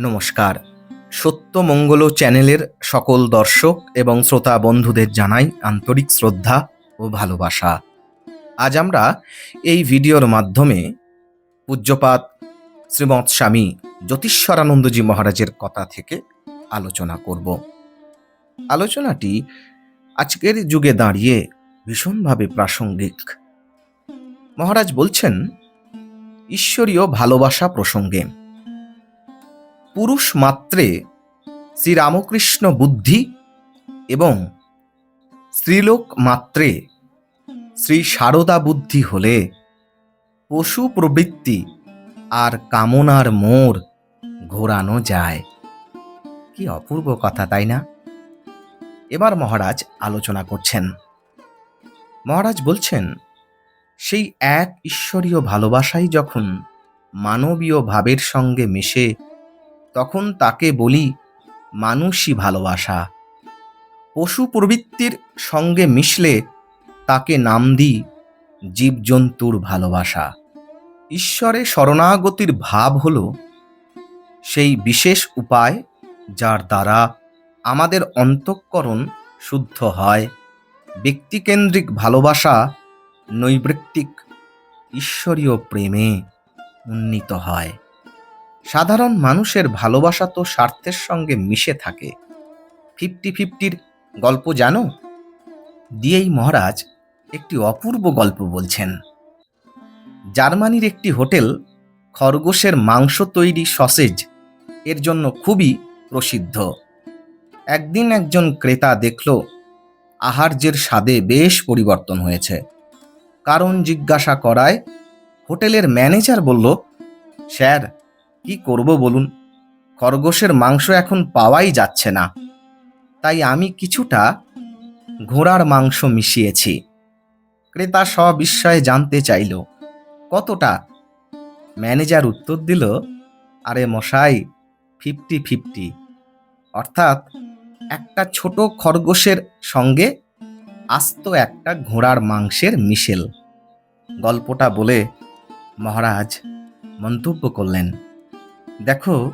নমস্কার। সত্যমঙ্গল চ্যানেলের সকল দর্শক এবং শ্রোতা বন্ধুদের জানাই আন্তরিক শ্রদ্ধা ও ভালোবাসা। আজ আমরা এই ভিডিওর মাধ্যমে পূজ্যপাত শ্রীমৎ স্বামী জ্যোতিষ্বরানন্দজি মহারাজের কথা থেকে আলোচনা করব। আলোচনাটি আজকের যুগে দাঁড়িয়ে ভীষণভাবে প্রাসঙ্গিক। মহারাজ বলছেন, ঈশ্বরীয় ভালোবাসা প্রসঙ্গে পুরুষ মাত্রে শ্রীরামকৃষ্ণ বুদ্ধি এবং স্ত্রীলোক মাত্রে শ্রী সারদা বুদ্ধি হলে পশু প্রবৃত্তি আর কামনার মোর ঘোরানো যায়। কি অপূর্ব কথা, তাই না? এবার মহারাজ আলোচনা করছেন। মহারাজ বলছেন, সেই এক ঈশ্বরীয় ভালোবাসাই যখন মানবীয় ভাবের সঙ্গে মিশে তখন তাকে বলি, মানুষই ভালোবাসা। পশু প্রবৃত্তির সঙ্গে মিশলে তাকে নাম দিই জীবজন্তুর ভালোবাসা। ঈশ্বরে শরণাগতির ভাব হল সেই বিশেষ উপায় যার দ্বারা আমাদের অন্তঃকরণ শুদ্ধ হয়। ব্যক্তিকেন্দ্রিক ভালোবাসা নৈবৃত্তিক ঈশ্বরীয় প্রেমে উন্নীত হয়। সাধারণ মানুষের ভালোবাসা তো স্বার্থের সঙ্গে মিশে থাকে। ফিফটি ফিফটির গল্প জানো? দিয়েই মহারাজ একটি অপূর্ব গল্প বলছেন। জার্মানির একটি হোটেল খরগোশের মাংস তৈরি সসেজ এর জন্য খুবই প্রসিদ্ধ। একদিন একজন ক্রেতা দেখল, আহার্যের স্বাদে বেশ পরিবর্তন হয়েছে। কারণ জিজ্ঞাসা করায় হোটেলের ম্যানেজার বলল, স্যার কি করব বলুন? খরগোশের মাংস এখন পাওয়াই যাচ্ছে না। তাই আমি কিছুটা ঘোড়ার মাংস মিশিয়েছি। ক্রেতা সবিস্ময়ে জানতে চাইল, কতটা? ম্যানেজার উত্তর দিল, আরে মশাই, ফিফটি ফিফটি। অর্থাৎ একটা ছোট খরগোশের সঙ্গে আস্ত একটা ঘোড়ার মাংসের মিশেল। গল্পটা বলে মহারাজ মন্তব্য করলেন। দেখো,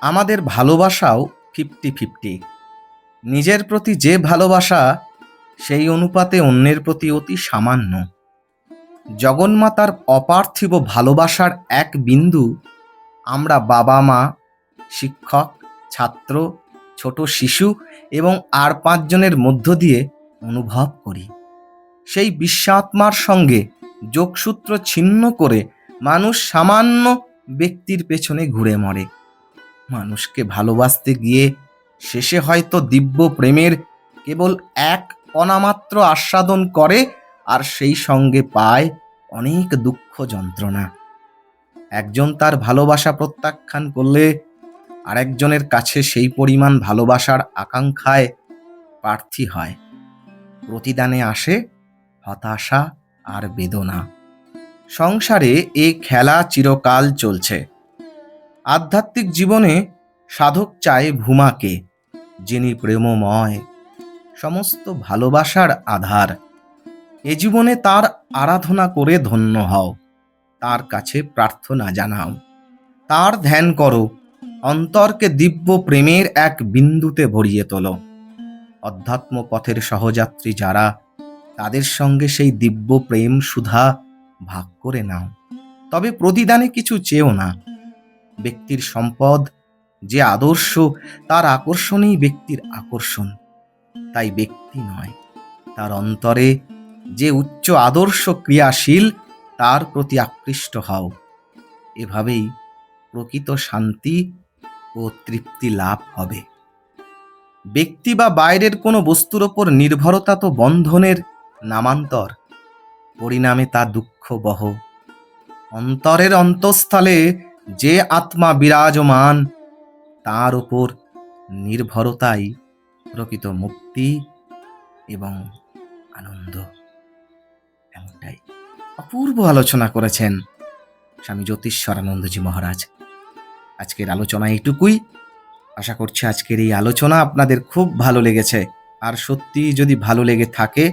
আমাদের ভালোবাসাও ফিফটি ফিফটি। নিজের প্রতি যে ভালোবাসা, সেই অনুপাতে অন্যের প্রতি অতি সামান্য। জগন্মাতার অপার্থিব ভালোবাসার এক বিন্দু আমরা বাবা মা শিক্ষক, ছাত্র, ছোট শিশু এবং আর পাঁচজনের মধ্য দিয়ে অনুভব করি। সেই বিশ্বাত্মার সঙ্গে যোগসূত্র ছিন্ন করে মানুষ সামান্য ব্যক্তির পেছনে ঘুরে মরে। মানুষকে ভালোবাসতে গিয়ে শেষে হয়তো দিব্য প্রেমের কেবল এক অনামাত্র আস্বাদন করে আর সেই সঙ্গে পায় অনেক দুঃখ যন্ত্রণা। একজন তার ভালোবাসা প্রত্যাখ্যান করলে আরেকজনের কাছে সেই পরিমাণ ভালোবাসার আকাঙ্ক্ষায় প্রার্থী হয়। প্রতিদানে আসে হতাশা আর বেদনা। সংসারে এ খেলা চিরকাল চলছে। আধ্যাত্মিক জীবনে সাধক চায় ভূমাকে, যিনি প্রেমময়। সমস্ত ভালোবাসার আধার। এ জীবনে তার আরাধনা করে ধন্য হও। তার কাছে প্রার্থনা জানাও। তার ধ্যান করো। অন্তরকে দিব্য প্রেমের এক বিন্দুতে ভরিয়ে তোলো। অধ্যাত্ম পথের সহযাত্রী যারা, তাদের সঙ্গে সেই দিব্য প্রেম সুধা ভাগ করে নাও। তবে প্রতিদানে কিছু চেও না। ব্যক্তির সম্পদ যে আদর্শ, তার আকর্ষণেই ব্যক্তির আকর্ষণ। তাই ব্যক্তি নয়, তার অন্তরে যে উচ্চ আদর্শ ক্রিয়াশীল, তার প্রতি আকৃষ্ট হও। এভাবেই প্রকৃত শান্তি ও তৃপ্তি লাভ হবে। ব্যক্তি বা বাইরের কোনো বস্তুর ওপর নির্ভরতা তো বন্ধনের নামান্তর। পরিণামে তা দুঃখ বহ অন্তরের অন্তঃস্থলে যে আত্মা বিরাজমান, তার উপর নির্ভরতাই প্রকৃত মুক্তি এবং আনন্দ। এমনটাই অপূর্ব আলোচনা করেছেন স্বামী জ্যোতিষ্বরানন্দজি মহারাজ। আজকের আলোচনা এইটুকুই। আশা করছি আজকের এই আলোচনা আপনাদের খুব ভালো লেগেছে। আর সত্যি যদি ভালো লেগে থাকে